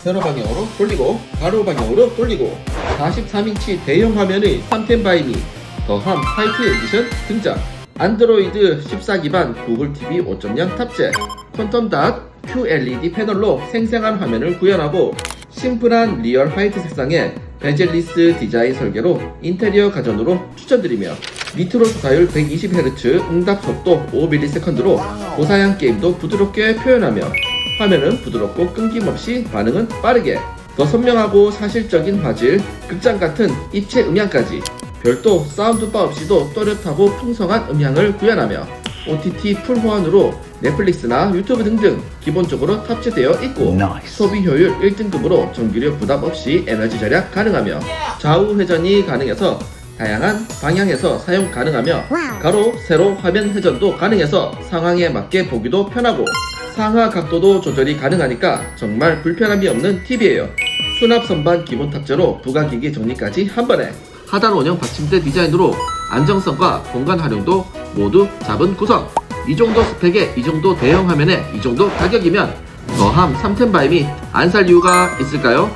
세로 방향으로 돌리고 가로 방향으로 돌리고 43인치 대형 화면의 3템 바이미 더함 화이트 에디션 등장. 안드로이드 14 기반 구글 TV 5.0 탑재. 퀀텀 닷 QLED 패널로 생생한 화면을 구현하고 심플한 리얼 화이트 색상의 베젤리스 디자인 설계로 인테리어 가전으로 추천드리며 니트로 주사율 120Hz 응답 속도 5ms로 고사양 게임도 부드럽게 표현하며 화면은 부드럽고 끊김없이 반응은 빠르게 더 선명하고 사실적인 화질, 극장 같은 입체 음향까지 별도 사운드바 없이도 또렷하고 풍성한 음향을 구현하며 OTT 풀 호환으로 넷플릭스나 유튜브 등등 기본적으로 탑재되어 있고 Nice. 소비 효율 1등급으로 전기료 부담 없이 에너지 절약 가능하며 좌우 회전이 가능해서 다양한 방향에서 사용 가능하며 가로, 세로 화면 회전도 가능해서 상황에 맞게 보기도 편하고 상하 각도도 조절이 가능하니까 정말 불편함이 없는 TV예요. 수납 선반 기본 탑재로 부가기기 정리까지 한 번에 하단 원형 받침대 디자인으로 안정성과 공간 활용도 모두 잡은 구성 이 정도 스펙에 이 정도 대형 화면에 이 정도 가격이면 더함 3템 바임이 안 살 이유가 있을까요?